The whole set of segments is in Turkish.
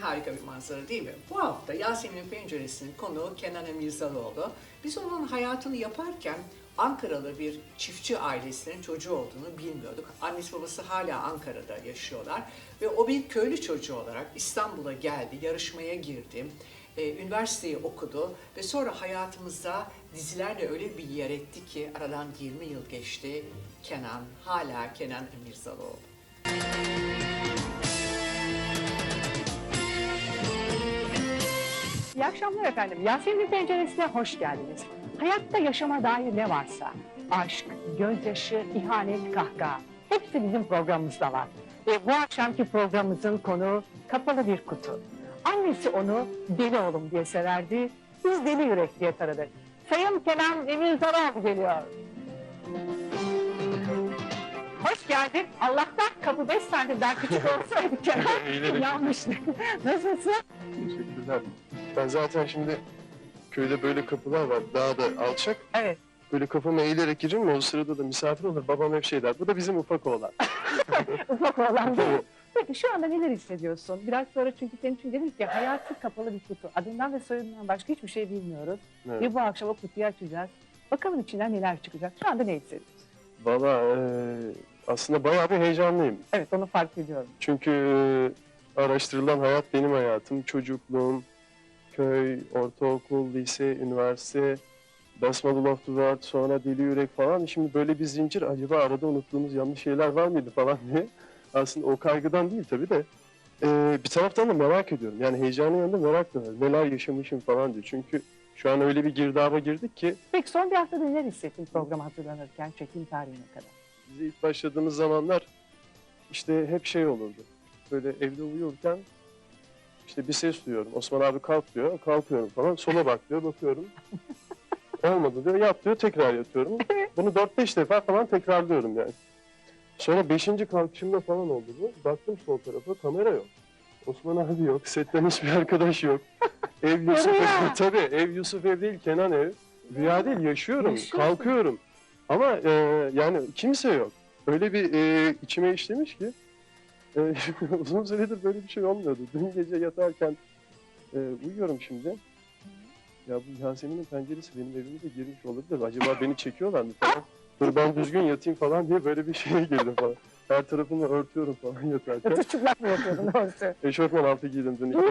harika bir manzara değil mi? Bu hafta Yasemin'in Penceresi'nin konuğu Kenan Emirzalıoğlu. Biz onun hayatını yaparken Ankaralı bir çiftçi ailesinin çocuğu olduğunu bilmiyorduk. Annesi babası hala Ankara'da yaşıyorlar ve o bir köylü çocuğu olarak İstanbul'a geldi, yarışmaya girdi, e, üniversiteyi okudu ve sonra hayatımızda dizilerle öyle bir yer etti ki aradan 20 yıl geçti. Kenan, hala Kenan Emirzalıoğlu. İyi akşamlar efendim. Yasemin Penceresi'ne hoş geldiniz. Hayatta yaşama dair ne varsa, aşk, gözyaşı, ihanet, kahkaha, hepsi bizim programımızda var. Ve bu akşamki programımızın konuğu kapalı bir kutu. Annesi onu deli oğlum diye severdi, biz deli yürek diye taradık. Sayın Kenan Emirzalıoğlu geliyor. Hoş geldin. Allah'tan kapı beş santimden küçük olsaydı Kenan. Yanlıştı. Nasılsın? Teşekkürler. Ben zaten şimdi köyde böyle kapılar var. Daha da alçak. Evet. Böyle kafamı eğilerek girerim o sırada da misafir olur. Babam hep şey der. Bu da bizim ufak oğlan. Ufak olan değil mi? Peki şu anda neler hissediyorsun? Biraz sonra çünkü senin için dedim ki hayatı kapalı bir kutu. Adından ve soyadından başka hiçbir şey bilmiyoruz. Evet. Ve bu akşam o kutuyu açacağız. Bakalım içinden neler çıkacak. Şu anda ne hissediyorsun? Valla eee, aslında bayağı bir heyecanlıyım. Evet onu fark ediyorum. Çünkü eee, araştırılan hayat benim hayatım. Çocukluğum, köy, ortaokul, lise, üniversite, Love to World, sonra Deli Yürek falan. Şimdi böyle bir zincir acaba arada unuttuğumuz yanlış şeyler var mıydı falan diye. Aslında o kaygıdan değil tabii de. Eee, bir taraftan da merak ediyorum. Yani heyecanın yanında merak da var. Neler yaşamışım falan diye. Çünkü şu an öyle bir girdaba girdik ki Peki son bir haftada neler hissettin program hazırlanırken çekim tarihine kadar? Bize ilk başladığımız zamanlar işte hep şey olurdu. Böyle evde uyurken işte bir ses duyuyorum. Osman abi kalk diyor. Kalkıyorum falan. Sola bak diyor. Bakıyorum. Olmadı diyor. Yat diyor. Tekrar yatıyorum. Bunu 4-5 defa falan tekrarlıyorum yani. Sonra 5. kalkışımda falan oldu bu. Baktım sol tarafa kamera yok. Osman abi yok. Setten hiçbir arkadaş yok. Ev Yusuf ev. Tabii ev Yusuf ev değil Kenan ev. Rüya değil yaşıyorum. Yaşıyorsun. Kalkıyorum. Ama e, yani kimse yok. Öyle bir e, içime işlemiş ki e, uzun süredir böyle bir şey olmuyordu. Dün gece yatarken e, uyuyorum şimdi. Ya bu Yasemin'in penceresi benim evime de girmiş olabilir. Acaba beni çekiyorlar mı falan. Dur ben düzgün yatayım falan diye böyle bir şeye girdim falan. Her tarafımı örtüyorum falan yatarken. Yatır çıplak mı yapıyordun doğrusu? Eşofman altı giydim dün.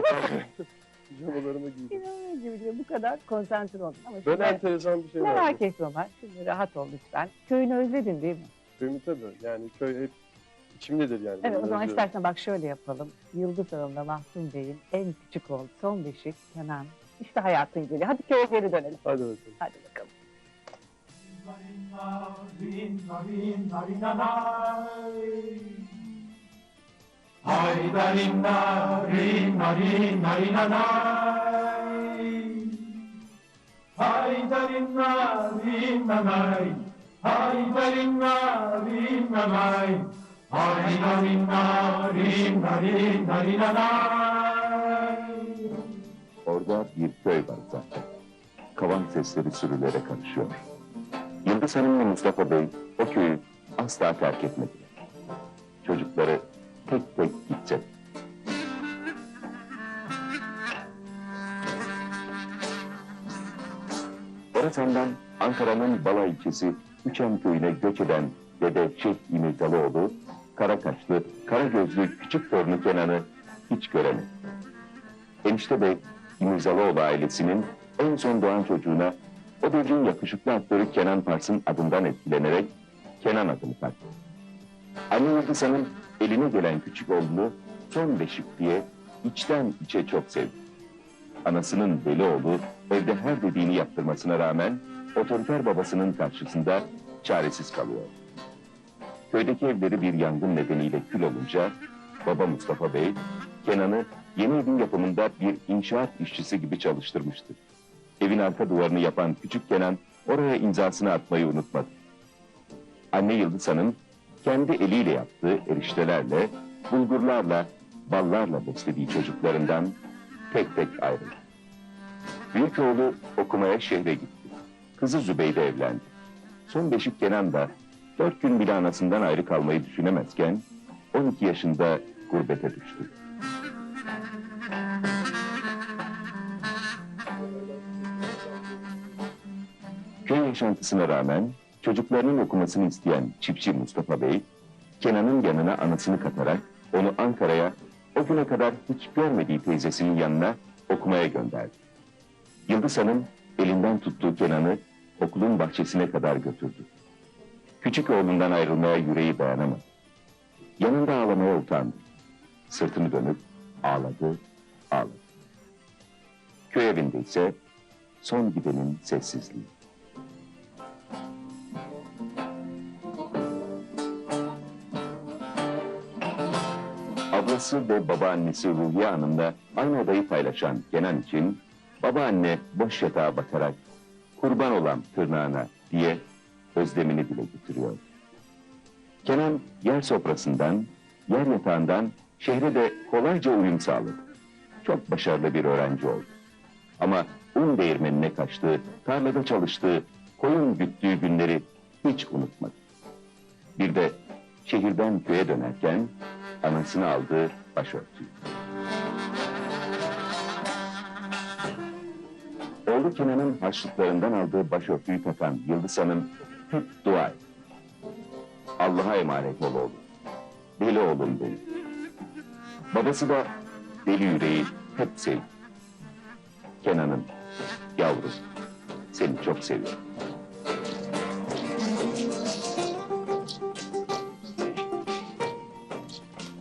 Pijamalarımı giydim. İnanılır gibi diyor. Bu kadar konsantre oldun. Ama Böyle şimdi enteresan bir şey var. merak etme Ömer. Şimdi rahat ol lütfen. Köyünü özledin değil mi? Köyümü tabii. Yani köy hep içimdedir yani. Evet o zaman özlüyorum. istersen bak şöyle yapalım. Yıldız Hanım'la Mahsun Bey'in en küçük oğlu son beşik Kenan. İşte hayatın geliyor. Hadi köye geri dönelim. Hadi bakalım. Hadi bakalım. Hai da rinna, rinna, rinna, rinna, nai. Hai da rinna, rinna, Orada bir köy var zaten. Kavan sesleri sürülere karışıyor. Yıldız Hanım ve Mustafa Bey o köyü asla terk etmediler. Çocukları tek tek gidecek. Orasan'dan Ankara'nın Bala ilçesi Üçen köyüne göç eden Dede Şeyh İmirzalıoğlu, kara kaşlı, kara gözlü küçük torunu Kenan'ı hiç göremedi. Enişte Bey, İmirzalıoğlu ailesinin en son doğan çocuğuna o devrin yakışıklı aktörü Kenan Pars'ın adından etkilenerek Kenan adını taktı. Anne Yıldız Hanım eline gelen küçük oğlunu son beşik diye içten içe çok sevdi. Anasının deli oğlu evde her dediğini yaptırmasına rağmen otoriter babasının karşısında çaresiz kalıyor. Köydeki evleri bir yangın nedeniyle kül olunca baba Mustafa Bey Kenan'ı yeni evin yapımında bir inşaat işçisi gibi çalıştırmıştı. Evin arka duvarını yapan küçük Kenan oraya imzasını atmayı unutmadı. Anne Yıldız Hanım kendi eliyle yaptığı eriştelerle, bulgurlarla, ballarla beslediği çocuklarından tek tek ayrıldı. Büyük oğlu okumaya şehre gitti. Kızı Zübeyde evlendi. Son beşik Kenan da Dört gün bile anasından ayrı kalmayı düşünemezken 12 yaşında gurbete düştü. Köy yaşantısına rağmen çocuklarının okumasını isteyen çiftçi Mustafa Bey, Kenan'ın yanına anasını katarak onu Ankara'ya o güne kadar hiç görmediği teyzesinin yanına okumaya gönderdi. Yıldız Hanım elinden tuttuğu Kenan'ı okulun bahçesine kadar götürdü. Küçük oğlundan ayrılmaya yüreği dayanamadı. Yanında ağlamaya utandı. Sırtını dönüp ağladı, ağladı. Köy evinde ise son gidenin sessizliği. Ablası ve babaannesi Ruhiye Hanım'la aynı odayı paylaşan Kenan için babaanne boş yatağa bakarak kurban olan tırnağına diye özlemini dile getiriyor. Kenan yer sofrasından, yer yatağından şehre de kolayca uyum sağladı. Çok başarılı bir öğrenci oldu. Ama un değirmenine kaçtığı, tarlada çalıştığı, koyun güttüğü günleri hiç unutmadı. Bir de şehirden köye dönerken anasını aldığı başörtüyü. Oğlu Kenan'ın harçlıklarından aldığı başörtüyü takan Yıldız Hanım dua etti. Allah'a emanet ol oğlum. Deli oğlum benim. Babası da deli yüreği hep sevdi. Kenan'ım, yavrum, seni çok seviyorum.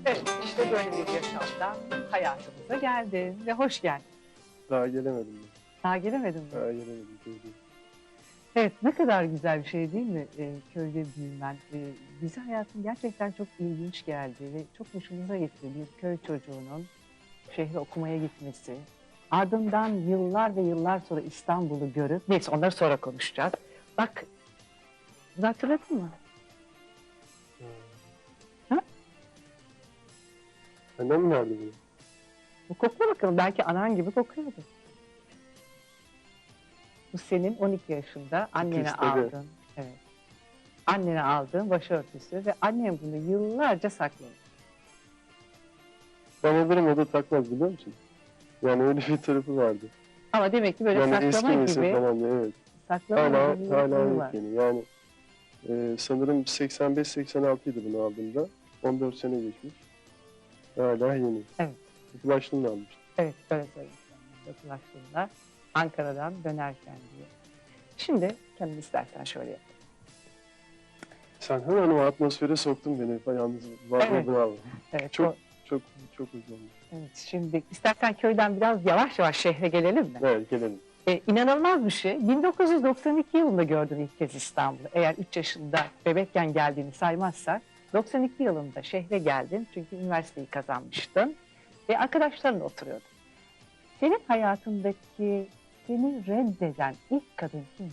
Evet, işte böyle bir yaşamda hayatımıza geldin ve hoş geldin. Daha gelemedim ben. Daha gelemedin mi? Daha gelemedim. Evet, ne kadar güzel bir şey değil mi e, köyde büyümen? E, bize hayatın gerçekten çok ilginç geldi ve çok hoşumuza gitti. Bir köy çocuğunun şehre okumaya gitmesi, ardından yıllar ve yıllar sonra İstanbul'u görüp, neyse onları sonra konuşacağız. Bak, bunu hatırladın mı? Ha? Benden mi verdi bunu? Bu kokla bakalım, belki anan gibi kokuyordu. Bu senin 12 yaşında annene istedi. aldın. Evet. Annene aldığın başörtüsü ve annem bunu yıllarca sakladı. Ben alırım o da takmaz biliyor musun? Yani öyle bir tarafı vardı. Ama demek ki böyle yani eski saklama nesil gibi, falan diye, evet. saklama Hala, gibi bir hala durum var. yok yani. Yani e, sanırım 85-86 idi bunu aldığımda. 14 sene geçmiş. Hala yeni. Evet. Kutulaştığını almıştım. Evet, böyle söylemişler. Dokulaştığında Ankara'dan dönerken diye. Şimdi kendin istersen şöyle yap. Sen hemen o atmosfere soktun beni. Yalnız var Evet. bravo. Evet, Çok- o- Çok çok oldu. evet, şimdi istersen köyden biraz yavaş yavaş şehre gelelim mi? Evet gelelim. E, inanılmaz bir şey. 1992 yılında gördün ilk kez İstanbul'u. Eğer 3 yaşında bebekken geldiğini saymazsak 92 yılında şehre geldin çünkü üniversiteyi kazanmıştın ve arkadaşlarınla oturuyordun. Senin hayatındaki seni reddeden ilk kadın kimdi?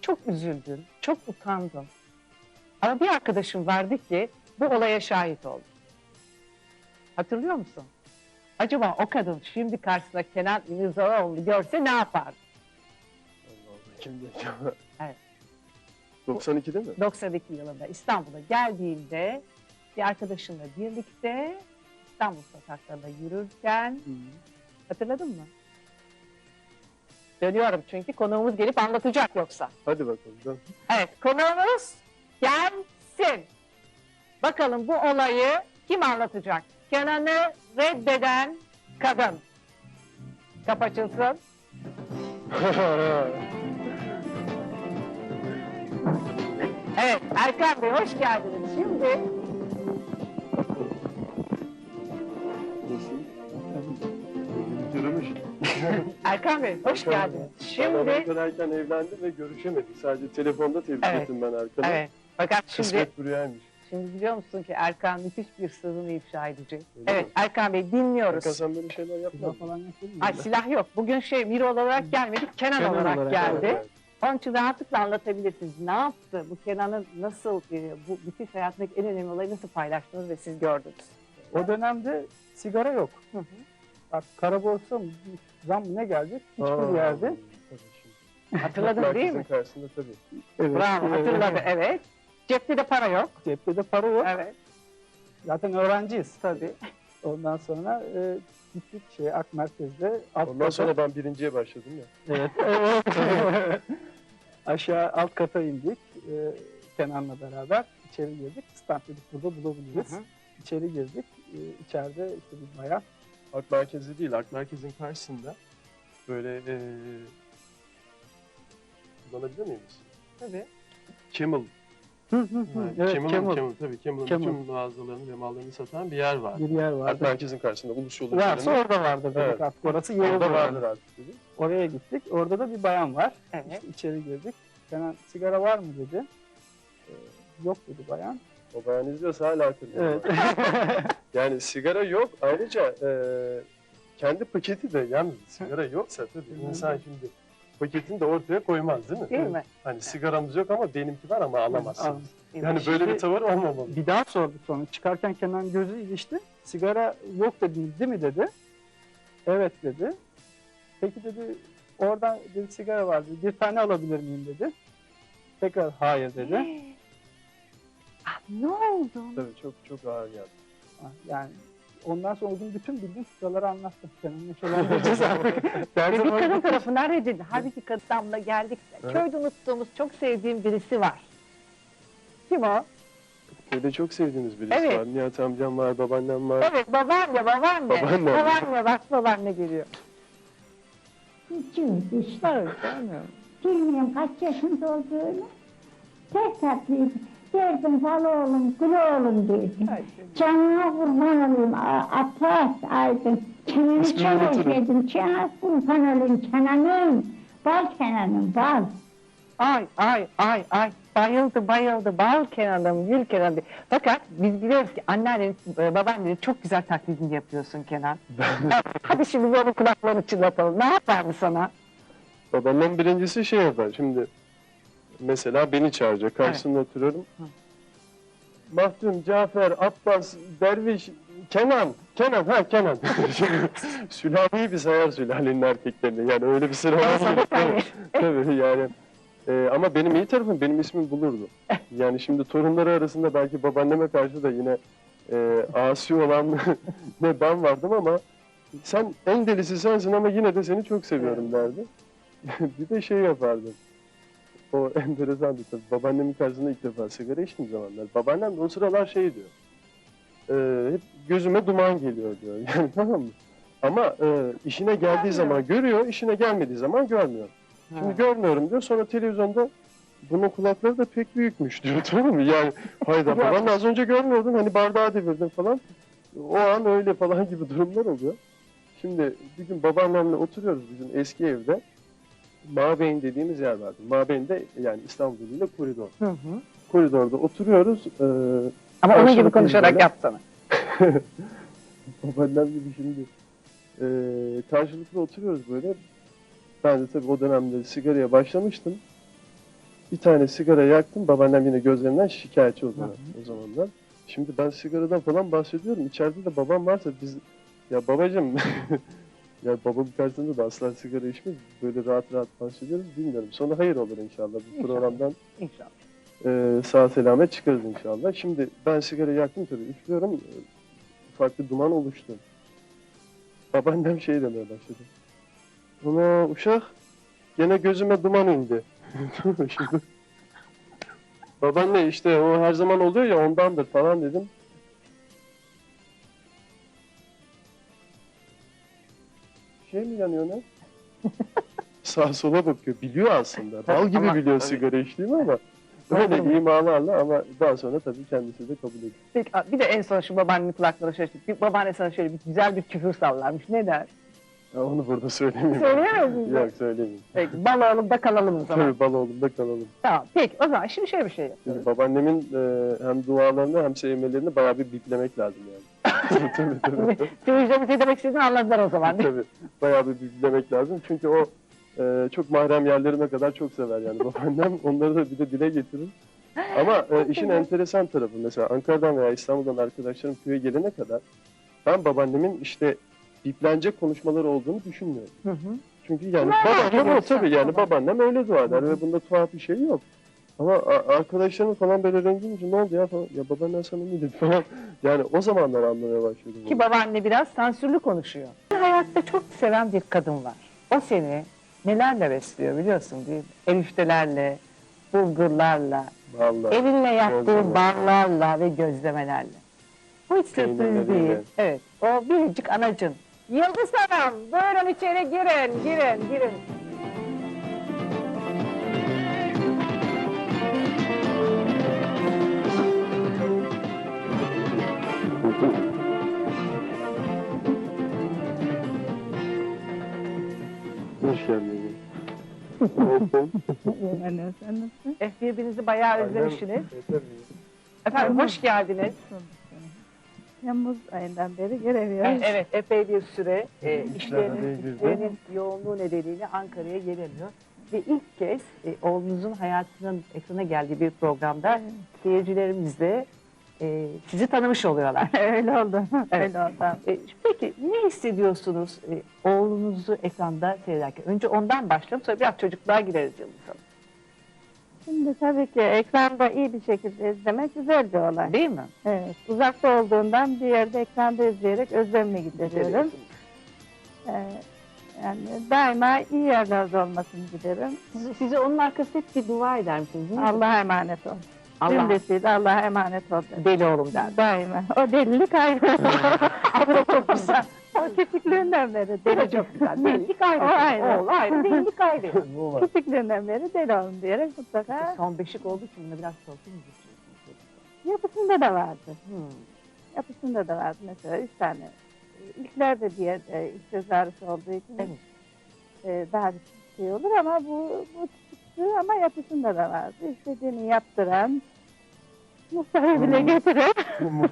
Çok üzüldün, çok utandın. Ama bir arkadaşın vardı ki bu olaya şahit oldu. Hatırlıyor musun? Acaba o kadın şimdi karşısında Kenan İmirzalıoğlu görse ne yapardı? Allah Allah kimdi acaba? Evet. 92'de mi? 92 yılında İstanbul'a geldiğinde bir arkadaşınla birlikte İstanbul sokaklarında yürürken hatırladın mı? Dönüyorum çünkü konuğumuz gelip anlatacak yoksa. Hadi bakalım. dön. Evet konuğumuz gelsin. Bakalım bu olayı kim anlatacak? Kenan'ı reddeden kadın. Kapı açılsın. Evet Erkan Bey hoş geldiniz. Şimdi Erkan Bey hoş geldiniz. Şimdi... Şimdi kadar erken evlendi ve görüşemedik. Sadece telefonda tebrik Evet. ettim ben Erkan'ı. evet fakat şimdi Kısmet burayaymış. şimdi biliyor musun ki Erkan müthiş bir sırrını ifşa edecek. Öyle Evet mi? Erkan Bey dinliyoruz. Erkan sen böyle şeyler yapma. Ay silah yok. Bugün şey Miro olarak gelmedik, Kenan, Kenan olarak, olarak, geldi. evet. Onun için rahatlıkla anlatabilirsiniz. Ne yaptı? Bu Kenan'ın nasıl, e, bu müthiş hayatındaki en önemli olayı nasıl paylaştınız ve siz gördünüz? O dönemde sigara yok. Hı hı. Bak kara borsa mı, zam ne gelecek? Hiçbir Aa, yerde. Hatırladın değil mi? karşısında tabii. Evet. Bravo, evet. hatırladı. Evet. Cepte de para yok. Cepte de para yok. Evet, Zaten öğrenciyiz. tabii. Ondan sonra e, gittik şey Ak Merkez'de. alt Ondan kata- sonra ben birinciye başladım ya. Evet. Aşağı alt kata indik. E, Kenan'la beraber içeri girdik. Stand dedik burada bulabiliriz. Hı hı. İçeri girdik. E, içeride işte bir bayan. Ak merkezi değil, Ak merkezin karşısında böyle eee kullanabilir miyiz? Tabii. Camel. Hı hı Yani Evet, Camel'ın, Camel. Camel, tabii Camel'ın Camel. bütün mağazalarını ve mallarını satan bir yer var. Bir yer Ak vardı. merkezin karşısında Ulus yolu Varsa orada vardır dedik Evet. artık. Orası yeri Orada vardır. artık. Oraya gittik. Orada da bir bayan var. Evet. İşte içeri girdik. Kenan sigara var mı dedi. E, yok dedi bayan. O izliyorsa hala hatırlıyor. Evet. Yani sigara yok. Ayrıca eee, kendi paketi de yalnız sigara yoksa tabii insan şimdi paketini de ortaya koymaz değil mi? Değil mi? Hani sigaramız yok ama benimki var ama alamazsınız. Al. Yani böyle bir tavır olmamalı. Bir daha sorduk sonra. Çıkarken Kenan gözü ilişti. Sigara yok dediniz değil mi dedi. Evet dedi. Peki dedi orada dedi sigara var dedi. Bir tane alabilir miyim dedi. Tekrar hayır dedi. Ne oldu? Tabii çok çok ağır geldi. Yani ondan sonra gün bütün bildiğim sigaraları anlattım. Neşelendireceğiz artık. Derdim Ve bir kadın tarafından reddedildi. Halbuki kadınla geldik. Evet. Köyde unuttuğumuz çok sevdiğim birisi var. Kim o? Böyle çok sevdiğimiz birisi Evet. var. Nihat amcam var, babaannem var. Evet babaanne babaanne. Babaanne. Babaanne bak babaanne geliyor. Küçüğüz işte. Evet tanıyorum. Bilmiyorum kaç yaşında olduğunu. Pek tatlıydı. Derdim fal oğlum, gül oğlum derdim. Ay, Canına kurban olayım. Abbas Aydın. İsmini çok özledim. Canına kurban olayım. Kenan'ım. Bal Kenan'ım, bal. Ay ay ay ay bayıldı bayıldı bal Kenan'ım gül Kenan'ım. Fakat biz biliyoruz ki anneannenin e, babaannenin çok güzel taklidini yapıyorsun Kenan. Hadi şimdi bir onun kulaklarını çınlatalım. Ne yapar mı sana? Babaannem birincisi şey yapar. Şimdi mesela beni çağıracak. Karşısında oturuyorum. Mahdum, Cafer, Abbas, Derviş, Kenan. Kenan, ha Kenan. Sülaleyi bir sayar sülalenin erkeklerini. Yani öyle bir sıra sana var. sayayım. Tabii yani. Ee, ama benim iyi tarafım benim ismim bulurdu. Yani şimdi torunları arasında belki babaanneme karşı da yine e, asi olan ne ben vardım ama sen en delisi sensin ama yine de seni çok seviyorum derdi. bir de şey yapardı. O enteresandı tabii. Babaannemin karşısında ilk defa sigara içtiğim zamanlar. Babaannem de o sıralar şey diyor. e, hep gözüme duman geliyor diyor. Yani tamam mı? Ama e, işine geldiği zaman görüyor, işine gelmediği zaman görmüyor. Şimdi görmüyorum diyor. Sonra televizyonda bunun kulakları da pek büyükmüş diyor. Tamam mı? Yani hayda babam az önce görmüyordun hani bardağı devirdin falan. O an öyle falan gibi durumlar oluyor. Şimdi bir gün babaannemle oturuyoruz bizim eski evde. Mabeyn dediğimiz yer vardı. Mabeyn de yani İstanbul ile koridor. Hı hı. Koridorda oturuyoruz. Ee, Ama onun gibi konuşarak böyle. yapsana. Babaannem gibi şimdi e, karşılıklı oturuyoruz böyle. Ben de tabii o dönemde sigaraya başlamıştım. Bir tane sigara yaktım. Babaannem yine gözlerinden şikayetçi o zaman. O zamanlar. Şimdi ben sigaradan falan bahsediyorum. İçeride de babam varsa biz ya babacım ya babam karşısında da asla sigara içmeyiz. Böyle rahat rahat bahsediyoruz. Bilmiyorum. Sonra hayır olur inşallah. Bu İnşallah. programdan İnşallah. e, sağ selamet çıkarız inşallah. Şimdi ben sigara yaktım tabii üflüyorum. E, Ufak bir duman oluştu. Babaannem şey demeye başladı. Ama uşak gene gözüme duman indi. Şimdi, Babaanne işte o her zaman oluyor ya ondandır falan dedim. Şey mi yanıyor ne? Sağa sola bakıyor. Biliyor aslında. Bal gibi Ama- biliyor tabii. sigara içtiğimi ama öyle mu? imalarla ama daha sonra tabii kendisi de kabul ediyor. Peki, bir de en son şu babaannenin kulaklarına şöyle, bir babaanne sana şöyle bir güzel bir küfür sallarmış. Ne der? Ya onu burada söylemeyeyim. Söyleyemez misin? Yok söyleyeyim. Peki bal oğlum da kalalım o zaman. Tabii bal oğlumda kalalım. Tamam peki o zaman şimdi şöyle bir şey yapıyoruz. Şimdi babaannemin e, hem dualarını hem sevmelerini bayağı bir biplemek lazım yani. Tabii tabii. Seyirciler bir şey demek istediğini anladılar o zaman. tabii. Bayağı bir biplemek lazım. Çünkü o e, çok mahrem yerlerine kadar çok sever yani babaannem. Onları da bir de dile getirir. Ama e, işin enteresan tarafı mesela Ankara'dan veya İstanbul'dan arkadaşlarım köye gelene kadar ben babaannemin işte biplenecek konuşmaları olduğunu düşünmüyorum. Hı hı. Çünkü yani babaannem o tabii yani babaannem. öyle dua eder ve bunda tuhaf bir şey yok. Ama arkadaşlarım falan böyle rengince ne oldu ya falan. Ya babaannen sana ne dedi falan. Yani o zamanlar anlamaya başladım. Ki babaanne biraz sansürlü konuşuyor. Hayatta çok seven bir kadın var. O seni nelerle besliyor biliyorsun değil mi? Eriştelerle, bulgurlarla, Vallahi. elinle yaptığı Gözleme. ballarla ve gözlemelerle. Bu hiç sürpriz değil. Evet, o biricik anacın. Yıldız Hanım, buyurun içeri girin, girin, girin. Hoş geldin. Anne sen nasılsın? Eh, birbirinizi bayağı özlemişsiniz. Efendim hoş geldiniz. Temmuz ayından beri göremiyoruz. Evet, epey bir süre e, İşler işlerinin, işlerinin yoğunluğu nedeniyle Ankara'ya gelemiyor. Ve ilk kez e, oğlunuzun hayatının ekrana geldiği bir programda seyircilerimiz de e, sizi tanımış oluyorlar. Öyle oldu. Evet. Öyle oldu. E, peki ne hissediyorsunuz e, oğlunuzu ekranda seyrederken? Önce ondan başlayalım sonra biraz çocukluğa gireriz Yıldız Hanım. Şimdi tabii ki ekranda iyi bir şekilde izlemek güzel bir olay. Değil mi? Evet. Uzakta olduğundan bir yerde ekranda izleyerek özlemini gideriyorum. Ee, yani daima iyi yerlerde olmasını dilerim. Size onun arkasında hep bir dua eder misiniz? Allah'a emanet ol. Allah Cümlesiyle Allah'a emanet ol. deli oğlum der. Daima. O delilik ayrı. Ama çok güzel. o küçüklüğünden beri Deli çok güzel. Delilik ayrı. O ayrı. Oğlu ayrı, delilik ayrı. Küçüklüğünden beri deli olun diyerek mutlaka Son beşik olduğu için buna biraz korku mu geçiyorsunuz? yapısında da vardı. Hmm. Yapısında da vardı mesela üç tane. İlklerde diğer e, ilk göz ağrısı olduğu için Evet. e, daha bir şey olur ama bu, bu çıktı ama yapısında da vardı. İstediğini yaptıran, muhtarı bile getiren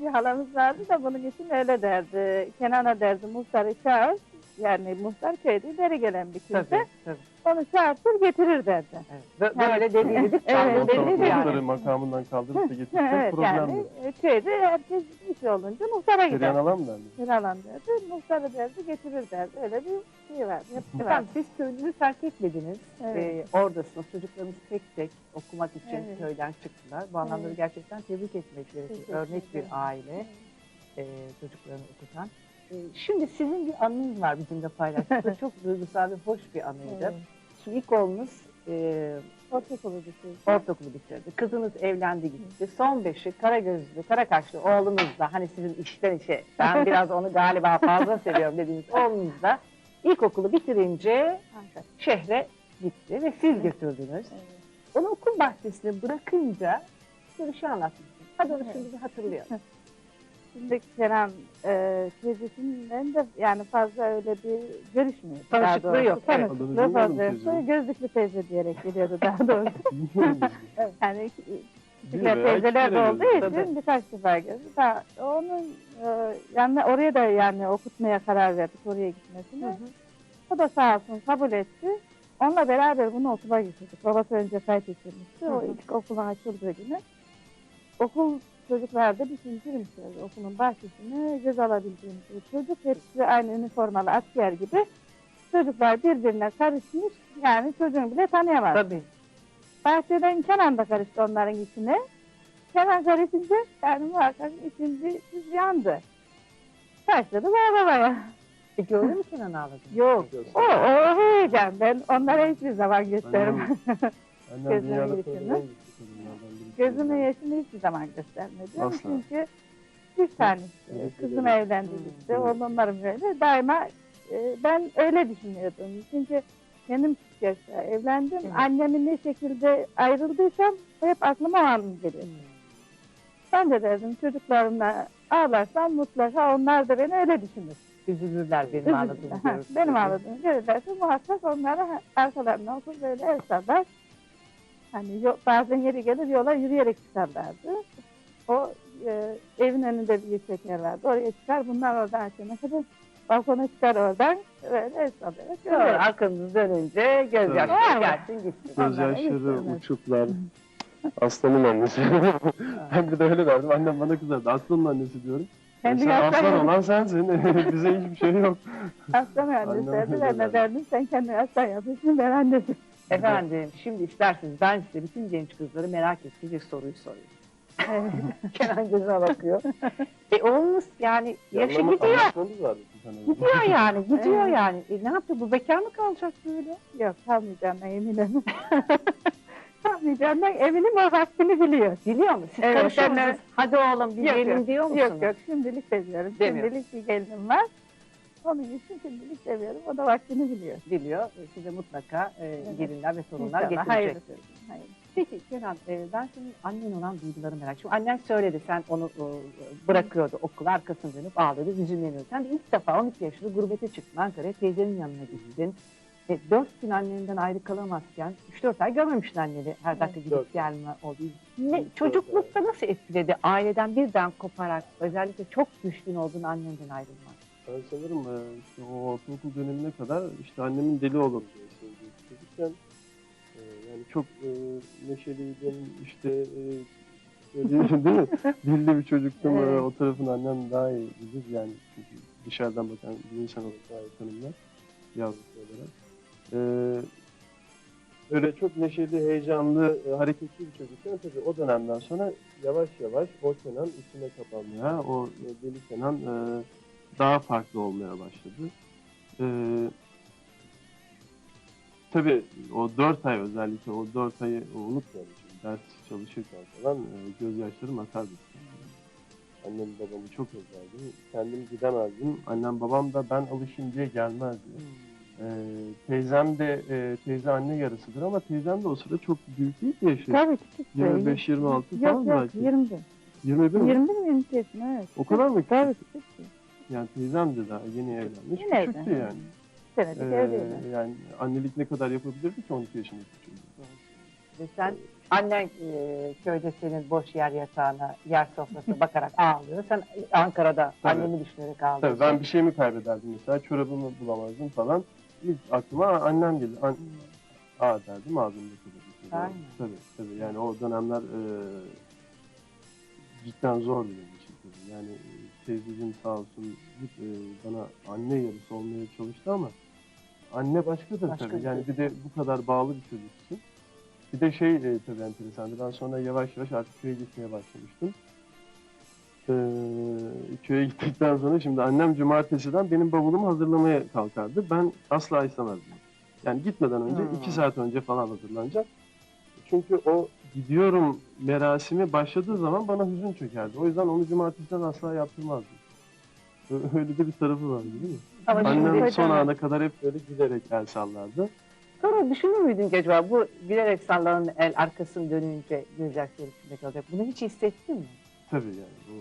bir halamız vardı da bunun için öyle derdi. Kenan'a derdi muhtarı çağır. Yani muhtar köyde ileri gelen bir kimse. Tabii, tabii. Onu çağırtır getirir derdi. Evet. Bö- Böyle deli dedik Evet, yani. Muhtarı makamından kaldırıp da getirse evet problem yani yok. e, köyde herkes bir şey olunca muhtara gider. Perihan alan mı derdi? Kiralan derdi, muhtarı derdi, getirir derdi. Öyle bir şey var, yapısı var. Efendim siz köyünüzü terk etmediniz. Evet. Ee, oradasınız. Çocuklarımız tek tek okumak için Evet. köyden çıktılar. Bu anlamda Evet. gerçekten tebrik etmek gerekiyor. Teşekkür Örnek bir ederim. aile e, çocuklarını okutan. E, şimdi sizin bir anınız var bizimle paylaştığınız. Çok duygusal ve hoş bir anıydı. Evet. İlk oğlunuz e, Ortaokulu bitirdi. ortaokulu bitirdi. Kızınız evlendi gitti. Son beşi kara gözlü, kara kaşlı oğlunuz da hani sizin işten işe ben biraz onu galiba fazla seviyorum dediğiniz oğlunuz da ilkokulu bitirince şehre gitti ve siz götürdünüz. Onu okul bahçesine bırakınca size bir şey anlatmıştım. Hadi onu şimdi bir hatırlayalım. Şimdi Kenan e, teyzesinden de yani fazla öyle bir görüşmüyor. Tanışıklığı Daha doğrusu. yok, evet. Tanışıklığı fazla teyzenin. yoksa gözlüklü teyze diyerek geliyordu daha doğrusu. yani Bir küçükler iki teyzeler de kere olduğu gözlü. için birkaç defa gördü. Daha onun e, yani oraya da yani okutmaya karar verdik oraya gitmesine. O da sağ olsun kabul etti. Onunla beraber bunu okula getirdik. Babası önce kayıt ettirmişti. O ilk okulun açıldığı günü. Okul çocuklarda bitinciymiş yani okulun bahçesine göz alabildiğimiz bir çocuk. Hepsi aynı üniformalı asker gibi. Çocuklar birbirine karışmış. Yani çocuğunu bile tanıyamaz. Tabii. Bahçeden Kenan da karıştı onların içine. Kenan karışınca yani muhakkak içinde bir yandı. Başladı bağlamaya. Peki öyle mi Kenan ağladın? Yok. O, o heyecan. Ben onlara hiçbir zaman göstermem. Annem Gözümün dünyada Gözümün yaşını hiçbir zaman göstermedim. Asla. Çünkü bir tanesi. Kızım evet. evlendi gitti. Evet. Onların böyle. Daima e, ben öyle düşünüyordum. Çünkü kendim küçük yaşta evlendim. Evet. Annemin ne şekilde ayrıldıysam hep aklıma o an geliyor. Ben de derdim çocuklarımla ağlarsam mutlaka onlar da beni öyle düşünür. Üzülürler benim Üzülürler. ağladığımı görüp. Benim ağladığımı görürlerse muhakkak onlara arkalarına otur böyle el sallar. Hani bazen yeri gelir yola yürüyerek çıkarlardı. O e, evin önünde bir yüksek yer vardı. Oraya çıkar bunlar oradan açana kadar balkona çıkar oradan böyle el sallayarak Sonra yürüyor. arkanızı dönünce gözyaşı Evet. gelsin gitsin. Gözyaşları, istemez. uçuklar. Aslanın annesi. ben bir de öyle derdim. Annem bana kızardı. Aslanın annesi diyorum. Kendi sen aslan aslan, olan sensin. Bize hiçbir şey yok. aslan mühendislerdi. öyle Ben de derdi. derdim sen kendini aslan yapıyorsun ben annesi. Efendim şimdi isterseniz ben size bütün genç kızları merak ettiği bir soruyu sorayım. Kenan gözüne bakıyor. e oğlunuz yani yaşı Anlama- gidiyor. Gidiyor yani gidiyor Evet. yani. E ne yaptı bu bekar mı kalacak böyle? Yok kalmayacağından eminim. kalmayacağından eminim o vaktini biliyor. Biliyor mu? Siz Evet, karışıyor ben- musunuz? Hadi oğlum bir Yok, gelin yok. diyor musunuz? Yok yok şimdilik seviyorum. Demiyor. Şimdilik bir gelinim var. Onun için şimdilik seviyorum. O da vaktini biliyor. Biliyor. Size mutlaka e, Evet. gelinler ve torunlar İnşallah, getirecektir. Hayırlısı. Peki Kenan, e, ben senin annen olan duyguları merak ediyorum. Annen söyledi, sen onu e, bırakıyordu okula, arkasını dönüp ağladı, hüzünleniyordu. Sen de ilk defa 12 yaşında gurbete çıktın Ankara'ya, teyzenin yanına gittin. E, 4 gün annenden ayrı kalamazken, 3-4 ay görmemiştin anneni her dakika gidip dört. gelme oldu. Ne, çocuklukta nasıl etkiledi aileden birden koparak, özellikle çok düşkün olduğun annenden ayrılmak? Ben sanırım e, işte o ortaokul dönemine kadar işte annemin deli olur diye sevdiğim çocukken e, yani çok e, neşeliydim işte e, böyle, değil mi? Dilli bir çocuktum. E, Evet. o tarafın annem daha iyi bilir yani çünkü dışarıdan bakan bir insan olarak daha iyi tanımlar yavrusu olarak. E, öyle çok neşeli, heyecanlı, e, hareketli bir çocukken tabii o dönemden sonra yavaş yavaş o Kenan içine kapanmaya, o e, deli Kenan e, daha farklı olmaya başladı. Ee, tabii o dört ay özellikle o dört ayı. Şimdi ders çalışırken falan e, gözyaşlarım akardı. Annem babamı çok özlerdim. Kendim gidemezdim. Annem babam da ben alışayım diye gelmezdi. Ee, teyzem de e, teyze anne yarısıdır ama teyzem de o sırada çok büyük değil ki yaşı. Tabii küçük. 25-26 Yok falan yok belki. 21. 21 mi? 21 mi 22 yaşında evet. O kadar mı? Tabii küçük. Yani teyzem de daha yeni evlenmiş. Yeni Küçüktü yani. Senedik Ee, evliyim. yani annelik ne kadar yapabilirdi ki 12 yaşındaki çocuk? Ve sen annen e, köyde senin boş yer yatağına, yer sofrasına bakarak ağlıyor. Sen Ankara'da Tabii. anneni düşünerek ağlıyorsun. Tabii ben bir şeyimi kaybederdim mesela çorabımı bulamazdım falan. İlk aklıma annem gelir. An Aa derdim ağzımda kalırdı. Aynen. Tabii tabii yani o dönemler e, cidden zordu benim için. Yani teyzeciğim sağ olsun e, bana anne yarısı olmaya çalıştı ama anne başkadır Başka tabii. Yani bir de bu kadar bağlı bir çocuksun. Bir de şey e, tabii enteresandı. Ben sonra yavaş yavaş artık köye gitmeye başlamıştım. Ee, köye gittikten sonra şimdi annem cumartesiden benim bavulumu hazırlamaya kalkardı. Ben asla istemezdim. Yani gitmeden önce Hmm. iki saat önce falan hazırlanacak. Çünkü o gidiyorum merasimi başladığı zaman bana hüzün çökerdi. O yüzden onu cumartesiden asla yaptırmazdım. Öyle de bir tarafı vardı değil mi? Ama Annem son ana kadar hep böyle gülerek el sallardı. sonra düşünür müydün ki acaba bu gülerek sallanan el arkasını dönünce gözyaşları içinde kalacak. Bunu hiç hissettin mi? Tabii yani bu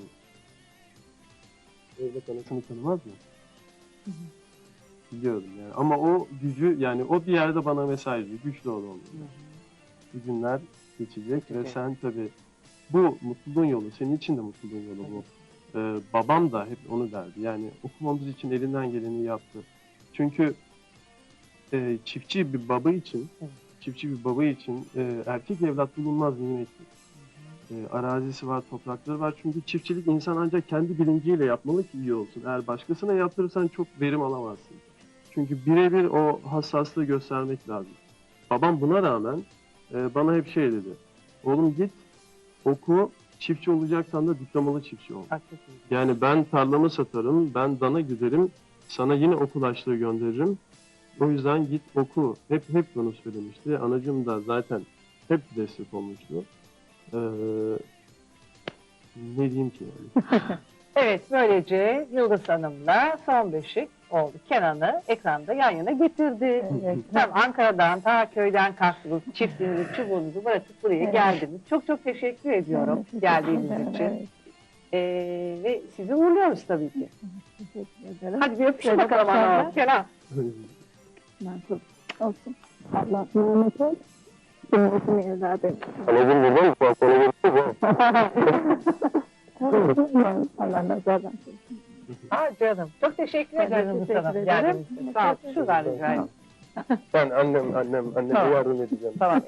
evlat anasını tanımaz mı? Biliyorum yani ama o gücü yani o bir yerde bana mesaj veriyor. Güçlü ol oğlum. Bu günler geçecek ve sen tabii bu mutluluğun yolu, senin için de mutluluğun yolu bu. Ee, babam da hep onu derdi. Yani okumamız için elinden geleni yaptı. Çünkü e, çiftçi bir baba için, çiftçi bir baba için e, erkek evlat bulunmaz nimettir. E, arazisi var, toprakları var. Çünkü çiftçilik insan ancak kendi bilinciyle yapmalı ki iyi olsun. Eğer başkasına yaptırırsan çok verim alamazsın. Çünkü birebir o hassaslığı göstermek lazım. Babam buna rağmen e, bana hep şey dedi. Oğlum git oku, çiftçi olacaksan da diplomalı çiftçi ol. Haklısın. Yani ben tarlamı satarım, ben dana güderim, sana yine okul açlığı gönderirim. O yüzden git oku. Hep hep bunu söylemişti. Anacığım da zaten hep destek olmuştu. Ee, ne diyeyim ki yani? Evet böylece Yıldız Hanım'la son beşik oldu. Kenan'ı ekranda yan yana getirdi. Evet. Tam Ankara'dan ta köyden kalktınız, çiftinizi, çubuğunuzu bırakıp buraya Evet. geldiniz. Çok çok teşekkür ediyorum Evet, geldiğiniz teşekkür için. Ee, ve sizi uğurluyoruz tabii ki. Teşekkür ederim. Hadi bir öpüşün bakalım ana. Kenan. Nasıl olsun. Allah emanet ol. Cümlesini evladım. Anacığım burada mı? Bak bana Tabii, Allah nazardan korusun. Aa canım. Çok teşekkür ederim ederim. Geldiğiniz için. Sağ ol. Şuradan rica ederim. Ben annem, annem, anneme Tamam. yardım edeceğim. Tamam.